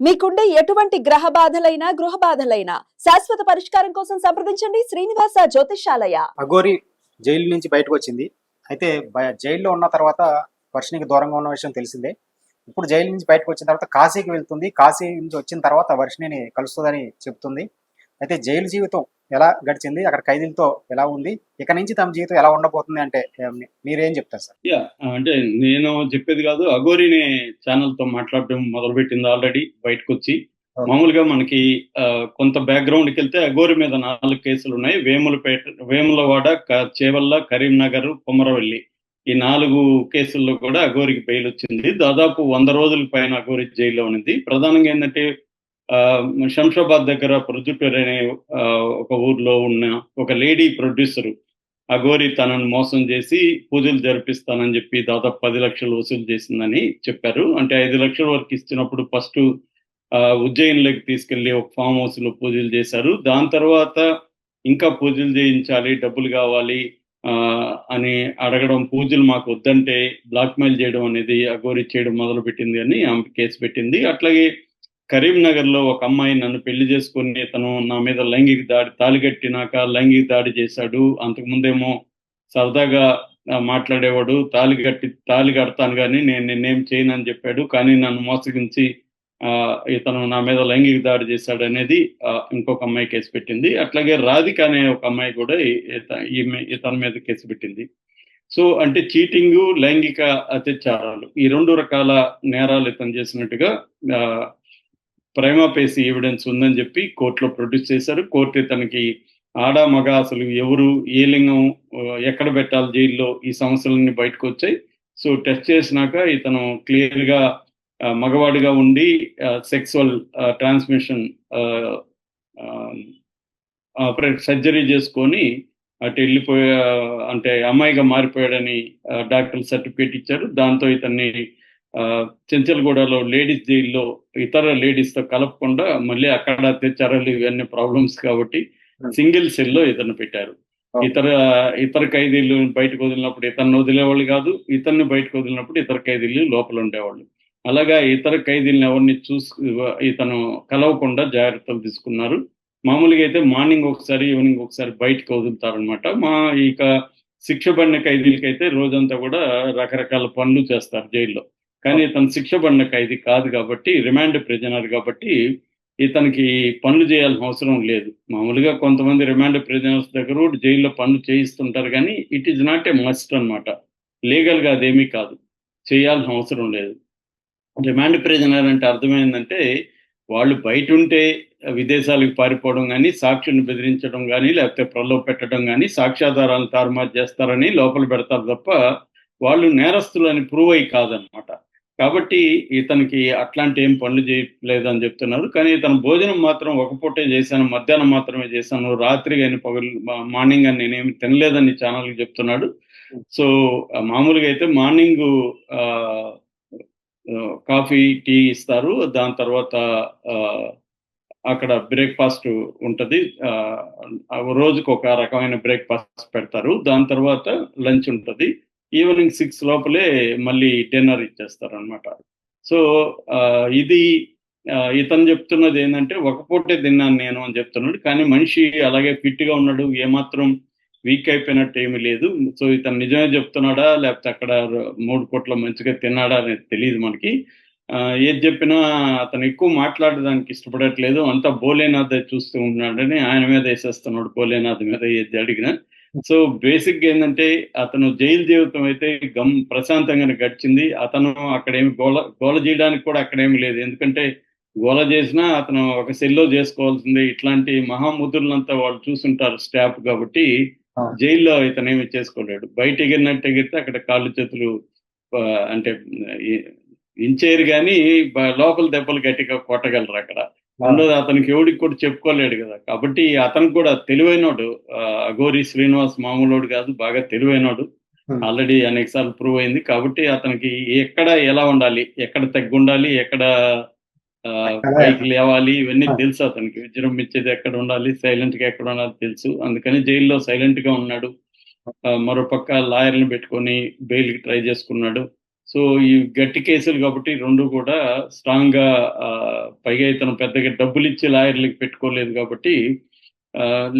మీకుండే ఎటువంటి గ్రహ బాధలైనా గృహ బాధలైనా శాశ్వత పరిష్కారం కోసం సంప్రదించండి శ్రీనివాస జ్యోతిషాలయ అఘోరి జైలు నుంచి బయటకు వచ్చింది అయితే బయ- జైల్లో ఉన్న తర్వాత వర్షినికి దూరంగా ఉన్న విషయం తెలిసిందే. ఇప్పుడు జైలు నుంచి బయటకు వచ్చిన తర్వాత కాశీకి వెళ్తుంది. కాశీ నుంచి వచ్చిన తర్వాత వర్షిణిని కలుస్తుందని చెప్తుంది. అయితే జైలు జీవితం ఎలా గడిచింది అక్కడ ఖైదీలతో ఎలా ఉంది ఇక నుంచి తమ జీవితం ఎలా ఉండబోతుంది అంటే మీరేం చెప్తారు సార్? యా అంటే నేను చెప్పేది కాదు అఘోరిని ఛానల్తో మాట్లాడడం మొదలు పెట్టింది ఆల్రెడీ బయటకు వచ్చి. మామూలుగా మనకి కొంత బ్యాక్గ్రౌండ్కి వెళ్తే అఘోరి మీద నాలుగు కేసులు ఉన్నాయి. వేములపేట వేములవాడ చేవల్ల కరీంనగర్ కుమరవెల్లి. ఈ నాలుగు కేసుల్లో కూడా అఘోరికి బెయిల్ వచ్చింది దాదాపు వంద రోజుల పైన అఘోరి జైల్లో ఉన్నది. ప్రధానంగా ఏంటంటే శంషాబాద్ దగ్గర ప్రొద్దుటూరు అనే ఆ, ఒక ఊర్లో ఉన్న ఒక లేడీ ప్రొడ్యూసర్ అఘోరి తనను మోసం చేసి పూజలు జరిపిస్తానని చెప్పి దాదాపు పది లక్షలు వసూలు చేసిందని చెప్పారు. అంటే ఐదు లక్షల వరకు ఇచ్చినప్పుడు ఫస్ట్ ఉజ్జయిన్లోకి తీసుకెళ్ళి ఒక ఫామ్ హౌస్లో పూజలు చేశారు. దాని తర్వాత ఇంకా పూజలు చేయించాలి డబ్బులు కావాలి ఆ, అని అడగడం పూజలు మాకు వద్దంటే బ్లాక్మెయిల్ చేయడం అనేది అఘోరి చేయడం మొదలు పెట్టింది అని ఆమె కేసు పెట్టింది. అట్లాగే కరీంనగర్లో ఒక అమ్మాయి నన్ను పెళ్ళి చేసుకుని తను నా మీద లైంగిక దాడి తాళి కట్టినాక లైంగిక దాడి చేశాడు. అంతకుముందేమో సరదాగా మాట్లాడేవాడు. తాళి కట్టి తాళి కడతాను కానీ నేను నిన్నేం చేయను అని చెప్పాడు. కానీ నన్ను మోసగించి ఆ, ఇతను నా మీద లైంగిక దాడి చేశాడు అనేది ఇంకొక అమ్మాయి కేసు పెట్టింది. అట్లాగే రాధిక అనే ఒక అమ్మాయి కూడా ఈమె ఇతని మీద కేసు పెట్టింది. సో అంటే చీటింగ్ లైంగిక అత్యాచారాలు ఈ రెండు రకాల నేరాలు ఇతను చేసినట్టుగా ప్రేమ పేసి ఎవిడెన్స్ ఉందని చెప్పి కోర్టులో ప్రొడ్యూస్ చేశారు. కోర్టు ఇతనికి ఆడ మగ అసలు ఎవరు ఏ లింగం ఎక్కడ పెట్టాలి జైల్లో ఈ సమస్యలన్నీ బయటకు వచ్చాయి. సో టెస్ట్ చేసినాక ఇతను క్లియర్గా మగవాడిగా ఉండి సెక్సువల్ ట్రాన్స్మిషన్ సర్జరీ చేసుకొని అటు వెళ్ళిపోయా అంటే అమ్మాయిగా మారిపోయాడని డాక్టర్ సర్టిఫికేట్ ఇచ్చారు. దాంతో ఇతన్ని చెంచల్గూడలో లేడీస్ జైల్లో ఇతర లేడీస్తో కలపకుండా మళ్ళీ అక్కడ అత్యాచారాలు ఇవన్నీ ప్రాబ్లమ్స్ కాబట్టి సింగిల్ సెల్లో ఇతను పెట్టారు. Okay. ఇతర ఇతర ఖైదీలు బయటకు వదిలినప్పుడు ఇతన్ని వదిలేవాళ్ళు కాదు ఇతన్ని బయటకు వదిలినప్పుడు ఇతర ఖైదీలు లోపల ఉండేవాళ్ళు. అలాగా ఇతర ఖైదీలను ఎవరిని చూసు ఇతను కలవకుండా జాగ్రత్తలు తీసుకున్నారు. మామూలుగా అయితే మార్నింగ్ ఒకసారి ఈవినింగ్ ఒకసారి బయటకు వదులుతారనమాట మా ఇక శిక్ష పడిన ఖైదీలకైతే రోజంతా కూడా రకరకాల పనులు చేస్తారు జైల్లో. కానీ తను శిక్ష పడిన ఖైదీ కాదు కాబట్టి రిమాండ్ ప్రిజనర్ కాబట్టి ఇతనికి పనులు చేయాల్సిన అవసరం లేదు. మామూలుగా కొంతమంది రిమాండ్ ప్రిజనర్స్ దగ్గర జైల్లో పనులు చేయిస్తుంటారు కానీ it is not a must అనమాట లీగల్గా అదేమీ కాదు. చేయాల్సిన అవసరం లేదు. రిమాండ్ ప్రిజనర్ అంటే అర్థమైందంటే వాళ్ళు బయట ఉంటే విదేశాలకు పారిపోవడం కానీ సాక్షిని బెదిరించడం కానీ లేకపోతే ప్రలోభ పెట్టడం కానీ సాక్ష్యాధారాలను తారుమారు చేస్తారని లోపల పెడతారు తప్ప వాళ్ళు నేరస్తులు అని ప్రూవ్ అయ్యి కాదనమాట కాబట్టి ఇతనికి అట్లాంటి ఏం పనులు చేయలేదని చెప్తున్నారు. కానీ ఇతను భోజనం మాత్రం ఒక పూటే చేశాను మధ్యాహ్నం మాత్రమే చేశాను రాత్రి కానీ పగలు మార్నింగ్ అని నేనేమి తినలేదని ఛానల్కి చెప్తున్నాడు. సో మామూలుగా అయితే మార్నింగ్ కాఫీ టీ ఇస్తారు. దాని తర్వాత ఆ, అక్కడ బ్రేక్ఫాస్ట్ ఉంటుంది. ఆ రోజుకు ఒక రకమైన బ్రేక్ఫాస్ట్ పెడతారు. దాని తర్వాత లంచ్ ఉంటుంది. ఈవినింగ్ సిక్స్ లోపలే మళ్ళీ డిన్నర్ ఇచ్చేస్తారనమాట సో ఆ, ఇది ఇతను చెప్తున్నది ఏంటంటే ఒక పూటే తిన్నాను నేను అని చెప్తున్నాడు. కానీ మనిషి అలాగే ఫిట్గా ఉన్నాడు ఏమాత్రం వీక్ అయిపోయినట్టు ఏమీ లేదు. సో ఇతను నిజమే చెప్తున్నాడా లేకపోతే అక్కడ మూడు కోట్ల మంచిగా తిన్నాడా అనేది తెలియదు మనకి. ఆ, ఏది చెప్పినా అతను ఎక్కువ మాట్లాడడానికి ఇష్టపడట్లేదు. అంతా భోలేనాథ్ చూస్తూ ఉన్నాడని ఆయన మీద వేసేస్తున్నాడు. భోలేనాథ్ మీద ఏది అడిగినా సో బేసిక్ ఏంటంటే అతను జైలు జీవితం అయితే గమ్ ప్రశాంతంగానే గడిచింది. అతను అక్కడేమి గోల గోల చేయడానికి కూడా అక్కడేమి లేదు. ఎందుకంటే గోల చేసినా అతను ఒక సెల్లో చేసుకోవాల్సిందే. ఇట్లాంటి మహాముద్రులంతా వాళ్ళు చూసుంటారు స్టాఫ్ కాబట్టి. జైల్లో ఇతను ఏమి చేసుకోలేడు. బయట ఎగిరినట్టు ఎగిరితే అక్కడ కాళ్ళు చేతులు అంటే ఇంచేరు కానీ లోపల దెబ్బలు గట్టిగా కొట్టగలరు అక్కడ. రెండోది అతనికి ఎవడికి కూడా చెప్పుకోలేడు కదా. కాబట్టి అతనికి కూడా తెలివైనోడు అఘోరి శ్రీనివాస్ మామూలోడు కాదు బాగా తెలివైనోడు. ఆల్రెడీ అనేక సార్లు ప్రూవ్ అయింది. కాబట్టి అతనికి ఎక్కడ ఎలా ఉండాలి ఎక్కడ తగ్గి ఉండాలి ఎక్కడ పైకి లేవాలి ఇవన్నీ. తెలుసు అతనికి. విజృంభించేది ఎక్కడ ఉండాలి సైలెంట్గా ఎక్కడ ఉండాలి తెలుసు. అందుకని జైల్లో సైలెంట్గా ఉన్నాడు. ఆ, మరో పక్క లాయర్ని పెట్టుకొని బెయిల్కి ట్రై చేసుకున్నాడు. సో ఈ గట్టి కేసులు కాబట్టి రెండు కూడా స్ట్రాంగ్గా పైగా ఇతను పెద్దగా డబ్బులు ఇచ్చి లాయర్లకి పెట్టుకోలేదు కాబట్టి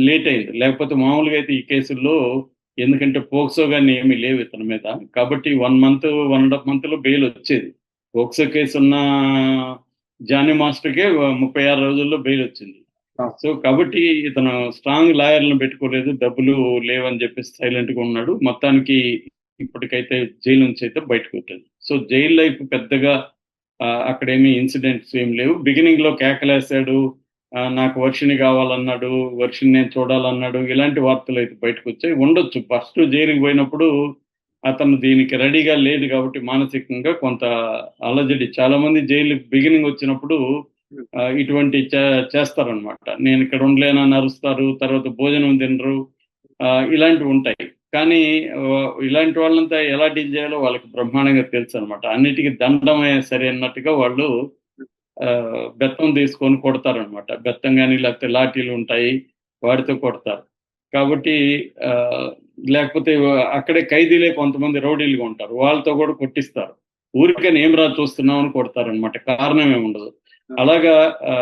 లేట్ అయింది. లేకపోతే మామూలుగా అయితే ఈ కేసుల్లో ఎందుకంటే పోక్సో కానీ ఏమీ లేవు ఇతని మీద. కాబట్టి one month one and half మంత్లో బెయిల్ వచ్చేది. పోక్సో కేసు ఉన్న జానీ మాస్టర్కే ముప్పై ఆరు రోజుల్లో బెయిల్ వచ్చింది. సో కాబట్టి ఇతను స్ట్రాంగ్ లాయర్లను పెట్టుకోలేదు డబ్బులు లేవని చెప్పేసి సైలెంట్గా ఉన్నాడు. మొత్తానికి ఇప్పటికైతే జైలు నుంచి అయితే బయటకు వచ్చింది సో జైలు లైఫ్ పెద్దగా అక్కడేమీ ఇన్సిడెంట్స్ ఏం లేవు. బిగినింగ్లో కేకలేసాడు నాకు వర్షిని కావాలన్నాడు వర్షిని నేను చూడాలన్నాడు ఇలాంటి వార్తలు అయితే బయటకు వచ్చాయి. ఉండొచ్చు. ఫస్ట్ జైలుకి పోయినప్పుడు అతను దీనికి రెడీగా లేదు కాబట్టి మానసికంగా కొంత అలజడి. చాలా మంది జైలు బిగినింగ్ వచ్చినప్పుడు ఇటువంటి చే- నేను ఇక్కడ ఉండలేనని అరుస్తారు తర్వాత భోజనం తినరు ఆ, ఇలాంటివి ఉంటాయి. కానీ ఇలాంటి వాళ్ళంతా ఎలా డీల్ చేయాలో వాళ్ళకి బ్రహ్మాండంగా తెలుసు అనమాట అన్నిటికీ దండమే సరే అన్నట్టుగా వాళ్ళు ఆ, బెత్తం తీసుకొని కొడతారనమాట బెత్తం కానీ లేకపోతే లాఠీలు ఉంటాయి వాటితో కొడతారు. కాబట్టి ఆ, లేకపోతే అక్కడే ఖైదీలే కొంతమంది రౌడీలుగా ఉంటారు. వాళ్ళతో కూడా కొట్టిస్తారు. ఊరికని ఏం రా చూస్తున్నావు అని కొడతారు అనమాట కారణం ఏమి ఉండదు అలాగా ఆ,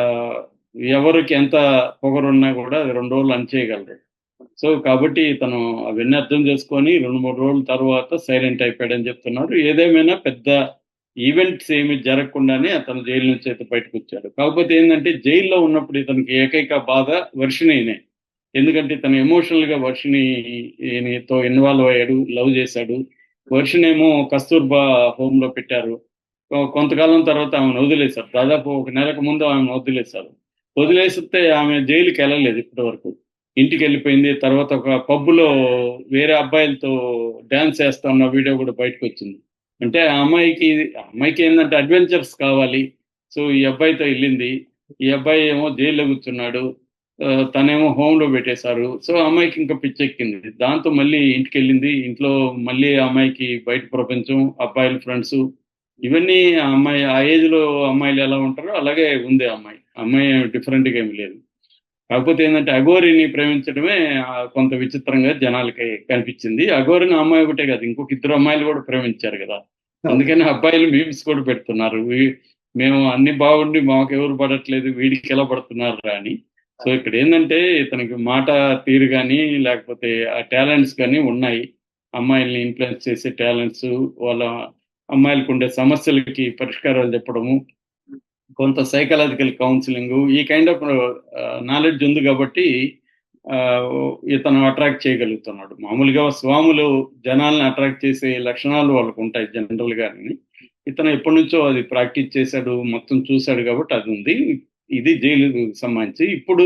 ఎవరికి ఎంత పొగరున్నా కూడా రెండు రోజులు అణచేయగలరు సో కాబట్టి తను అవన్నీ అర్థం చేసుకొని రెండు మూడు రోజుల తర్వాత సైలెంట్ అయిపోయాడని చెప్తున్నారు ఏదేమైనా పెద్ద ఈవెంట్స్ ఏమి జరగకుండానే అతను జైలు నుంచి అయితే బయటకు వచ్చాడు. కాకపోతే ఏంటంటే జైల్లో ఉన్నప్పుడు ఇతనికి ఏకైక బాధ వర్షిణినే. ఎందుకంటే తను ఎమోషనల్గా వర్షిణితో ఇన్వాల్వ్ అయ్యాడు లవ్ చేశాడు. వర్షినేమో కస్తూర్బా హోమ్లో పెట్టారు. కొంతకాలం తర్వాత ఆమెను వదిలేశారు. దాదాపు ఒక నెలకు ముందు ఆమెను వదిలేశారు. వదిలేస్తే ఆమె జైలుకి వెళ్ళలేదు ఇప్పటి వరకు ఇంటికి వెళ్ళిపోయింది తర్వాత ఒక పబ్బులో వేరే అబ్బాయిలతో డాన్స్ చేస్తా ఉన్న వీడియో కూడా బయటకు వచ్చింది అంటే ఆ అమ్మాయికి అమ్మాయికి ఏంటంటే అడ్వెంచర్స్ కావాలి. సో ఈ అబ్బాయితో వెళ్ళింది. ఈ అబ్బాయి ఏమో జైల్లో కూర్చున్నాడు. తనేమో హోమ్లో లో పెట్టేశారు. సో అమ్మాయికి ఇంకా పిచ్చెక్కింది. దాంతో మళ్ళీ ఇంటికి వెళ్ళింది ఇంట్లో మళ్ళీ అమ్మాయికి బయట ప్రపంచం అబ్బాయిల ఫ్రెండ్స్ ఇవన్నీ ఆ అమ్మాయి ఆ ఏజ్లో అమ్మాయిలు ఎలా ఉంటారో అలాగే ఉంది అమ్మాయి. అమ్మాయి డిఫరెంట్గా ఏమి లేదు. కాకపోతే ఏంటంటే అఘోరిని ప్రేమించడమే కొంత విచిత్రంగా జనాలకి కనిపించింది. అఘోరిని అమ్మాయి ఒకటే కాదు ఇంకొక ఇద్దరు అమ్మాయిలు కూడా ప్రేమించారు కదా. అందుకని అబ్బాయిలు మీమ్స్ కూడా పెడుతున్నారు. మేము అన్ని బాగుండి మాకు ఎవరు పడట్లేదు వీడికి ఎలా పడుతున్నారు అని. సో ఇక్కడ ఏంటంటే ఇతనికి మాట తీరు కానీ లేకపోతే ఆ టాలెంట్స్ కానీ ఉన్నాయి. అమ్మాయిల్ని ఇన్ఫ్లుయెన్స్ చేసే టాలెంట్స్ వాళ్ళ అమ్మాయిలకు ఉండే సమస్యలకి పరిష్కారాలు చెప్పడము కొంత సైకలాజికల్ కౌన్సిలింగ్ ఈ కైండ్ ఆఫ్ నాలెడ్జ్ ఉంది కాబట్టి ఆ, ఇతను అట్రాక్ట్ చేయగలుగుతున్నాడు. మామూలుగా స్వాములు జనాల్ని అట్రాక్ట్ చేసే లక్షణాలు వాళ్ళకు ఉంటాయి జనరల్ గారిని ఇతను ఎప్పటి నుంచో అది ప్రాక్టీస్ చేశాడు మొత్తం చూశాడు కాబట్టి అది ఉంది. ఇది జైలు సంబంధించి. ఇప్పుడు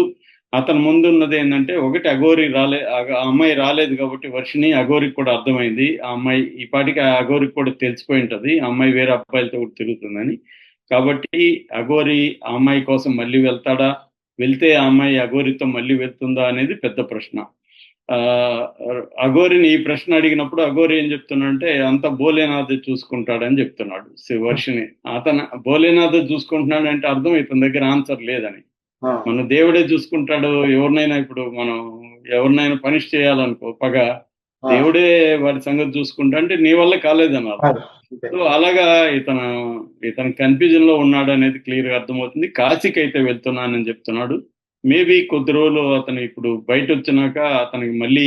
అతని ముందు ఉన్నది ఏంటంటే ఒకటి అఘోరి రాలే ఆ అమ్మాయి రాలేదు కాబట్టి వర్షిని అఘోరికి కూడా అర్థమైంది. ఆ అమ్మాయి ఈ పాటికి ఆ అఘోరికి కూడా తెలిసిపోయి ఉంటుంది. ఆ అమ్మాయి వేరే అబ్బాయిలతో కూడా తిరుగుతుందని. కాబట్టి అఘోరి ఆ అమ్మాయి కోసం మళ్ళీ వెళ్తాడా? వెళ్తే ఆ అమ్మాయి అఘోరితో మళ్ళీ వెళ్తుందా అనేది పెద్ద ప్రశ్న. ఆ అఘోరిని ఈ ప్రశ్న అడిగినప్పుడు అఘోరి ఏం చెప్తున్నాడంటే అంత భోలేనాథ్ చూసుకుంటాడని చెప్తున్నాడు శి- వర్షిని అతను భోలేనాథ్ చూసుకుంటున్నాడు అంటే అర్థం ఇతని దగ్గర ఆన్సర్ లేదని. మన దేవుడే చూసుకుంటాడు ఎవరినైనా ఇప్పుడు మనం ఎవరినైనా పనిష్ చేయాలనుకో పగ దేవుడే వాడి సంగతి చూసుకుంటా అంటే నీ వల్ల కాలేదన్నారు. కాదు. సో అలాగా ఇతను ఇతను కన్ఫ్యూజన్లో ఉన్నాడు అనేది క్లియర్గా అర్థమవుతుంది. కాశీకి అయితే వెళ్తున్నానని చెప్తున్నాడు. మేబీ కొద్ది రోజులు అతను ఇప్పుడు బయట వచ్చినాక అతనికి మళ్ళీ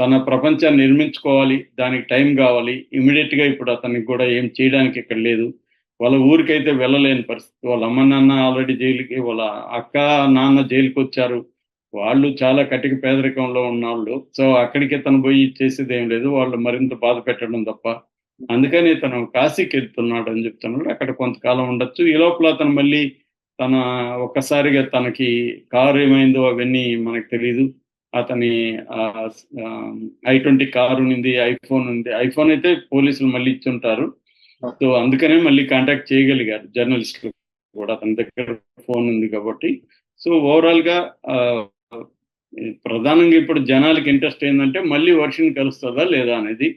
తన ప్రపంచాన్ని నిర్మించుకోవాలి దానికి టైం కావాలి. ఇమీడియట్గా ఇప్పుడు అతనికి కూడా ఏం చేయడానికి ఇక్కడ లేదు. వాళ్ళ ఊరికైతే వెళ్ళలేని పరిస్థితి. వాళ్ళ అమ్మ నాన్న ఆల్రెడీ జైలుకి వాళ్ళ అక్క నాన్న జైలుకి వచ్చారు వాళ్ళు చాలా కటిక పేదరికంలో ఉన్న వాళ్ళు. సో అక్కడికి తను పోయి చేసేది ఏం లేదు. వాళ్ళు మరింత బాధ పెట్టడం తప్ప అందుకని తను కాశీకి వెళ్తున్నాడు అని చెప్తున్నాడు. అక్కడ కొంతకాలం ఉండొచ్చు. ఈ లోపల అతను మళ్ళీ తన ఒక్కసారిగా తనకి కారు ఏమైందో అవన్నీ మనకు తెలియదు అతని ఐ ట్వంటీ కారు ఉంది ఐఫోన్ ఉంది. ఐఫోన్ అయితే పోలీసులు మళ్ళీ ఇచ్చుంటారు. సో అందుకనే మళ్ళీ కాంటాక్ట్ చేయగలిగారు జర్నలిస్టులు కూడా. అతని దగ్గర ఫోన్ ఉంది కాబట్టి. సో ఓవరాల్గా ప్రధానంగా ఇప్పుడు జనాలకి ఇంట్రెస్ట్ ఏంటంటే మళ్ళీ వర్షం కలుస్తుందా లేదా అనేది.